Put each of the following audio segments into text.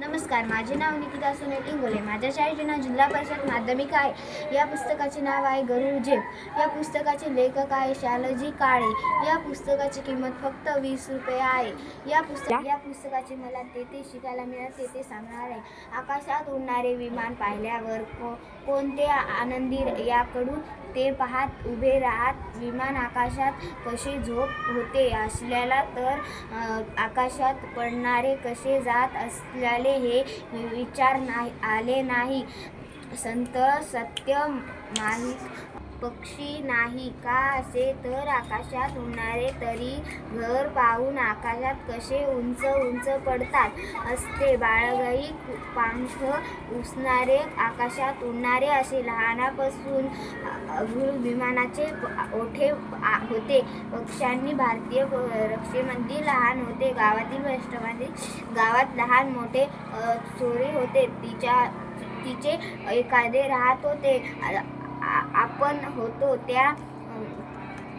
नमस्कार माझे नाव निकिता सुनील इंगोले. माझ्या शाळेचे नाव जिल्हा परिषद माध्यमिक आहे. या पुस्तकाचे नाव आहे गरुड जेप या पुस्तकाचे लेखक आहे शालजी काळे. या पुस्तकाची किंमत फक्त वीस रुपये आहे. या पुस्तक या पुस्तकाचे मला ते ते शिकायला मिळाले ते ते सांगणार आहे. आकाशात उडणारे विमान पाहिल्यावर को कोणते आनंदी याकडून ते पाहत उभे राहत विमान आकाशात कसे झोप होते असल्याला तर आकाशात पडणारे कसे जात असल्याले हे विचार नाही आले नाही. संत सत्य माहीत पक्षी नाही का असे तर आकाशात उडणारे तरी घर पाहून आकाशात कसे उंच उंच पडतात. असते बाळगाई पांख उसणारे आकाशात उडणारे असे लहानापासून विमानाचे ओठे होते. पक्ष्यांनी भारतीय रक्षेमध्ये लहान होते. गावातील राष्ट्रवादी गावात लहान मोठे चोरी होते. तिच्या तिचे एखादे राहत होते. आ- आपण होतो त्या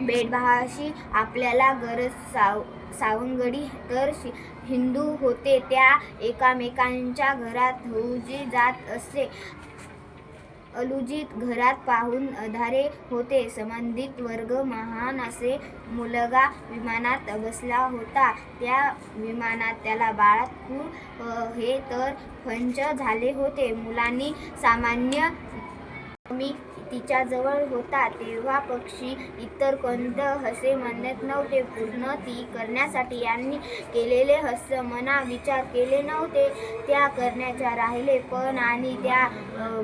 भेदभावाशी आपल्याला गरज साव सावंगडी. तर शि- हिंदू होते त्या एकामेकांच्या घरात होऊजी जात असे. अलुजित घरात पाहून अधारे होते. संबंधित वर्ग महान असे मुलगा विमानात बसला होता. त्या विमानात त्याला बाळात खूप हे तर फंच झाले होते. मुलांनी सामान्य मी तिच्याजवळ होता तेव्हा पक्षी इतर कोणतं हसे म्हणत नव्हते. पूर्ण ती करण्यासाठी यांनी केलेले हस्य मना विचार केले नव्हते. त्या करण्याच्या राहिले पण आणि त्या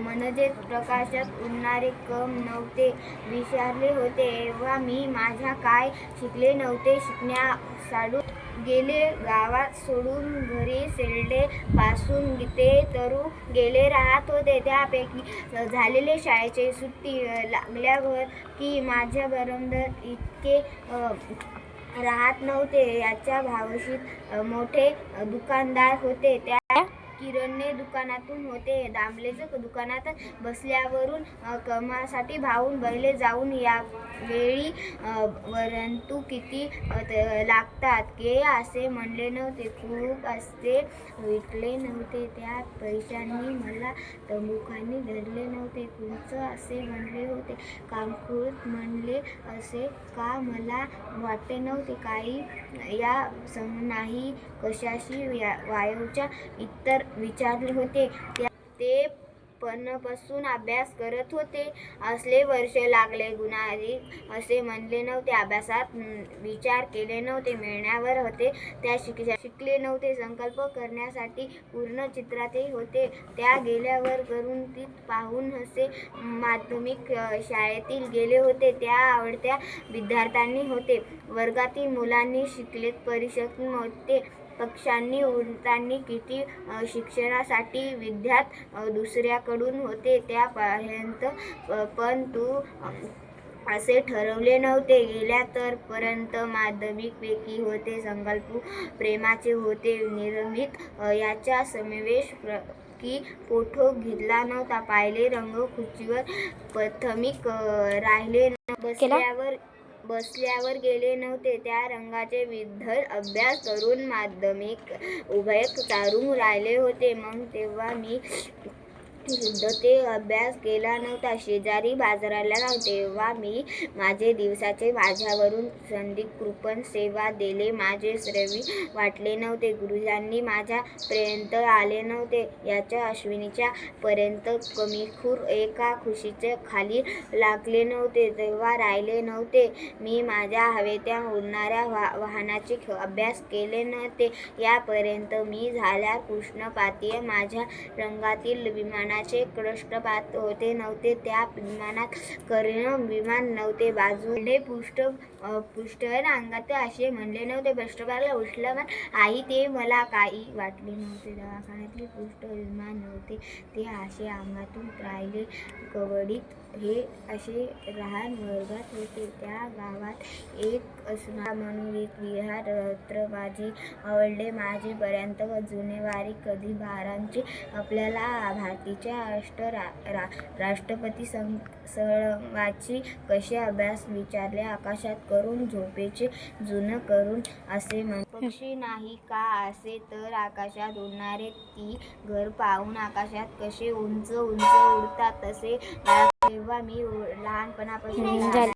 मनजेत प्रकाशात उडणारे कम नव्हते. विचारले होते तेव्हा मी माझ्या काय शिकले नव्हते? शिकण्या साडून गेले गावात सोडून घरी सेल्डे पासून ते तरू गेले राहत होते त्यापैकी झालेले शाळेचे सुट्टी लागल्यावर की माझ्या बरोबर इतके राहत नव्हते. याच्या भावशीत मोठे दुकानदार होते. त्या किरणने दुकानातून होते. दामलेचं दुकानात बसल्यावरून कमासाठी भाऊन बैले जाऊन या वेळी परंतु किती लागतात? के असे म्हणले नव्हते. खूप असते विकले नव्हते. त्या पैशांनी मला तंबुखांनी धरले नव्हते. कुंच असे म्हणले होते. कामकृत म्हणले असे का मला वाटते नव्हते. काही या सम नाही. कशाशी या वायूच्या इतर विचारले होते. ते पणपासून अभ्यास करत होते. असले वर्ष लागले. गुणारी असे म्हणले नव्हते. अभ्यासात विचार केले नव्हते. मिळण्यावर होते. त्या शिक शिकले नव्हते. संकल्प करण्यासाठी पूर्ण चित्रातही होते. त्या गेल्यावर करून ती पाहून हसे माध्यमिक शाळेतील गेले होते. त्या आवडत्या विद्यार्थ्यांनी होते. वर्गातील मुलांनी शिकले परिषद नव्हते. पक्षांनी उडताना किती शिक्षणासाठी विद्यात दुसऱ्याकडून होते त्यापर्यंत पण तू असे ठरवले नव्हते. गेल्या तर पर्यंत माध्यमिकपैकी होते संकल्प प्रेमाचे होते निर्मित याचा समावेश की फोटो घेतला नव्हता. पाहिले रंग खुर्चीवर प्राथमिक राहिले न- बसल्यावर बसल्यावर गेले नव्हते. त्या रंगाचे विद्ध अभ्यास करून माध्यमिक उभय चारून राहिले होते. मग तेव्हा मी सुद्धा ते अभ्यास केला नव्हता. शेजारी बाजाराला जाऊ तेव्हा मी माझे दिवसाचे माझ्यावरून संधी कृपण सेवा दिले. माझे श्रवी वाटले नव्हते. गुरुजांनी माझ्यापर्यंत आले नव्हते. याच्या अश्विनीच्या पर्यंत कमीखूर एका खुशीचे खाली लागले नव्हते. तेव्हा राहिले नव्हते. मी माझ्या हवेत्या उडणाऱ्या वा वाहनाचे अभ्यास केले नव्हते. यापर्यंत मी झाल्या कृष्णपातीय माझ्या रंगातील विमाना विमानाचे कृष्णपात होते नव्हते त्या विमानात कर्ण विमान नव्हते. बाजूने पृष्ठ पृष्ठ अंगात असे म्हणले नव्हते. पृष्ठभागाला उठलं पण आई ते मला काही वाटले नव्हते. दवाखान्यातले पृष्ठ विमान नव्हते ते असे अंगातून राहिले. कवडीत हे असे लहान वर्गात होते. त्या गावात एक असणार म्हणून एक विहार रत्र माझे आवडले माझेपर्यंत जुनेवारी कधी बारांचे. आपल्याला भारतीच्या त्यांच्या राष्ट्र रा, रा, राष्ट्रपती सं कसे अभ्यास विचारले आकाशात करून झोपेचे जुनं करून असे म्हण पक्षी नाही का असे तर आकाशात उडणारे ती घर पाहून आकाशात कसे उंच उंच उडतात तसे तेव्हा मी लहानपणापासून